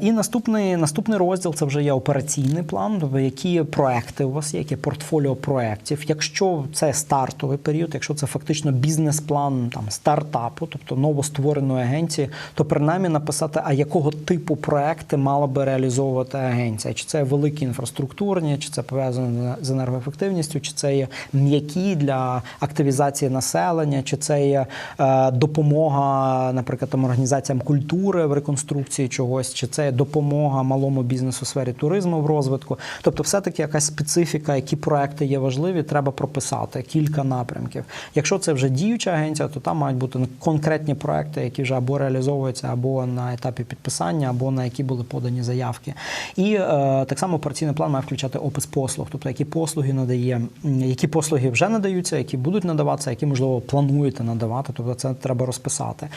І наступний, наступний розділ це вже є операційний план, які проекти у вас є, яке портфоліо проєктів. Якщо це стартовий період, якщо це фактично бізнес-план там стартапу, тобто новоствореної агенції, то принаймні написати, а якого типу проекти мала би реалізовувати агенція, чи це великі інфраструктурні, чи це пов'язано з енергоефективністю, чи це є м'які для активізації населення, чи це є е, допомога, наприклад, там, організаціям культури в реконструкції чогось, чи це допомога малому бізнесу у сфері туризму в розвитку. Тобто, все-таки якась специфіка, які проекти є важливі, треба прописати кілька напрямків. Якщо це вже діюча агенція, то там мають бути конкретні проекти, які вже або реалізовуються, або на етапі підписання, або на які були подані заявки. І е, так само операційний план має включати опис послуг, тобто які послуги надає, які послуги вже надаються, які будуть надаватися, які можливо плануєте надавати. Тобто це треба розписати.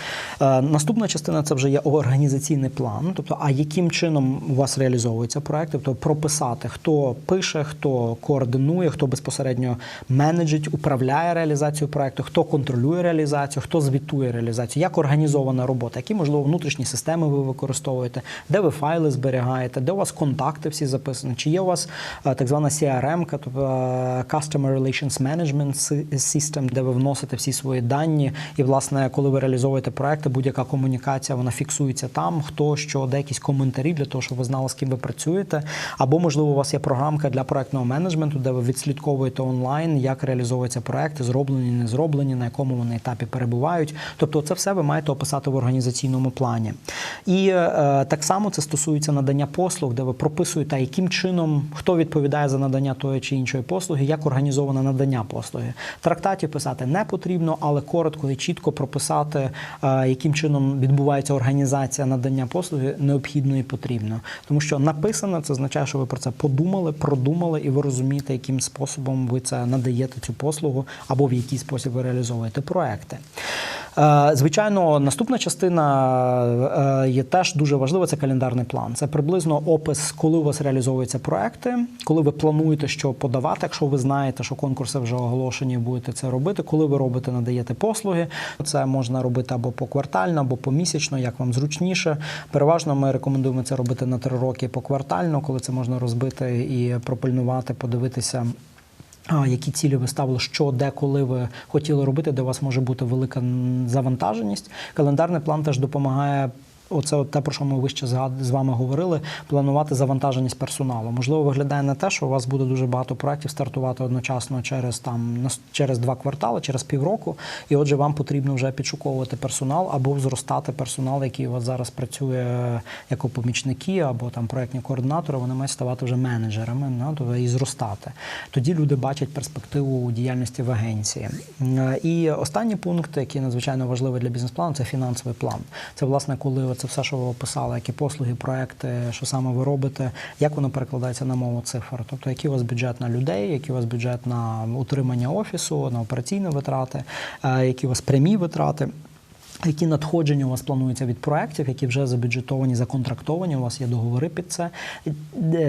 Е, наступна частина це вже є організаційний план. Тобто, а яким чином у вас реалізовується проект, тобто прописати, хто пише, хто координує, хто безпосередньо менеджить, управляє реалізацією проекту, хто контролює реалізацію, хто звітує реалізацію, як організована робота, які можливо внутрішні системи ви використовуєте, де ви файли зберігаєте, де у вас контакти всі записані, чи є у вас е, так звана CRM, тобто е, Customer Relations Management System, де ви вносите всі свої дані, і власне, коли ви реалізовуєте проекти, будь-яка комунікація вона фіксується там, хто що, де якісь коментарі для того, щоб ви знали, з ким ви працюєте. Або можливо, у вас є програмка для проектного менеджменту, де ви відслідковуєте онлайн, як реалізовуються проекти, зроблені, не зроблені, на якому вони етапі перебувають. Тобто, це все ви маєте описати в організаційному плані. І е, так само це стосується надання послуг, де ви прописуєте, яким чином хто відповідає за надання тої чи іншої послуги, як організоване надання послуги. Трактаті писати не потрібно, але коротко і чітко прописати, е, яким чином відбувається організація надання послуги, необхідно і потрібно. Тому що написано це означає, що ви про це подумали, продумали, і ви розумієте, яким способом ви це надаєте цю послугу, або в який спосіб ви реалізовуєте проекти. Е, Звичайно, наступна частина е, є теж дуже важлива. Це календарний план. Це приблизно опис, коли у вас реалізовуються проекти, коли ви плануєте, що подавати, якщо ви знаєте, що конкурси вже оголошені, будете це робити. Коли ви робите, надаєте послуги, це можна робити або поквартально, або помісячно, як вам зручніше. Переважно ми рекомендуємо це робити на три роки поквартально, коли це можна розбити і пропильнувати, подивитися. Які цілі ви ставили, що де, коли ви хотіли робити, де у вас може бути велика завантаженість. Календарний план теж допомагає. Оце от те, про що ми вище з вами говорили, планувати завантаженість персоналу. Можливо, виглядає не те, що у вас буде дуже багато проєктів стартувати одночасно через там через два квартали, через півроку. І отже, вам потрібно вже підшуковувати персонал або зростати персонал, який у вас зараз працює як помічники, або там проєктні координатори. Вони мають ставати вже менеджерами ну, тобто і зростати. Тоді люди бачать перспективу діяльності в агенції. Е, І останній пункт, який надзвичайно важливий для бізнес-плану, це фінансовий план. Це власне, коли це все, що ви описали, які послуги, проекти, що саме ви робите, як воно перекладається на мову цифр. Тобто, який у вас бюджет на людей, який у вас бюджет на утримання офісу, на операційні витрати, е, які у вас прямі витрати. Які надходження у вас плануються від проєктів, які вже забюджетовані, законтрактовані, у вас є договори під це,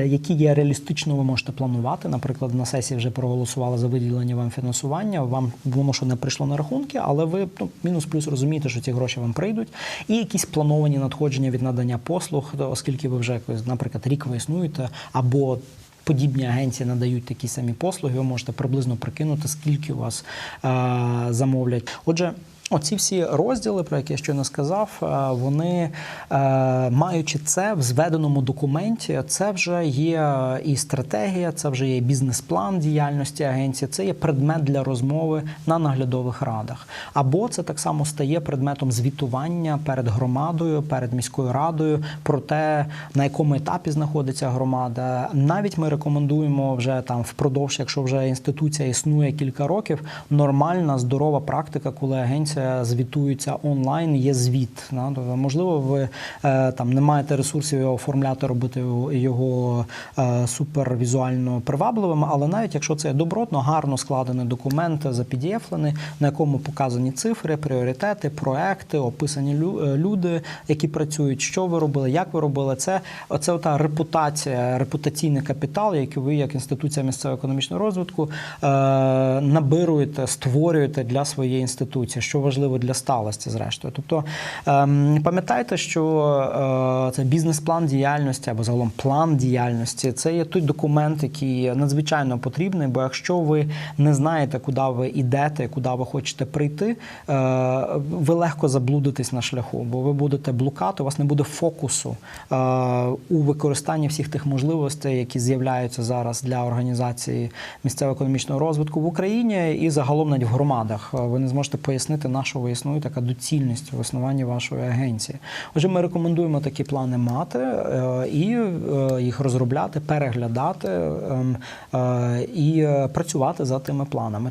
які є реалістично, ви можете планувати. Наприклад, на сесії вже проголосували за виділення вам фінансування. Вам воно що не прийшло на рахунки, але ви ну, мінус-плюс розумієте, що ці гроші вам прийдуть. І якісь плановані надходження від надання послуг, оскільки ви вже, якось, наприклад, рік ви існуєте, або Подібні агенції надають такі самі послуги. Ви можете приблизно прикинути, скільки у вас е, замовлять. Отже, Оці всі розділи, про які я щойно сказав, е, вони, е, маючи це в зведеному документі, це вже є і стратегія, це вже є бізнес-план діяльності агенції, це є предмет для розмови на наглядових радах. Або це так само стає предметом звітування перед громадою, перед міською радою про те, на якому етапі знаходиться громада. Навіть ми рекомендуємо вже там впродовж, якщо вже інституція існує кілька років, нормальна здорова практика, коли агенція звітується онлайн, є звіт. Тобто, можливо, ви е, там не маєте ресурсів його оформляти, робити його- е, супервізуально привабливим, але навіть якщо це добротно, гарно складений документ, запідієфлений, на якому показані цифри, пріоритети, проекти, описані е, люди, які працюють, що ви робили, як ви робили, це оце ота репутація, репутаційний капітал, який ви, як інституція місцевого економічного розвитку, е, набируєте, створюєте для своєї інституції. Що важливо, для сталості, зрештою. Тобто ем, пам'ятайте, що е, це бізнес-план діяльності або загалом план діяльності це є той документ, який надзвичайно потрібний. Бо якщо ви не знаєте, куди ви йдете, куди ви хочете прийти, е, ви легко заблудитесь на шляху, бо ви будете блукати, у вас не буде фокусу е, у використанні всіх тих можливостей, які з'являються зараз для організації місцевого економічного розвитку в Україні і загалом навіть в громадах. Ви не зможете пояснити, на що ви існує така доцільність в існуванні вашої агенції. Отже, ми рекомендуємо такі плани мати е, і е, їх розробляти, переглядати ем, е, і працювати за тими планами.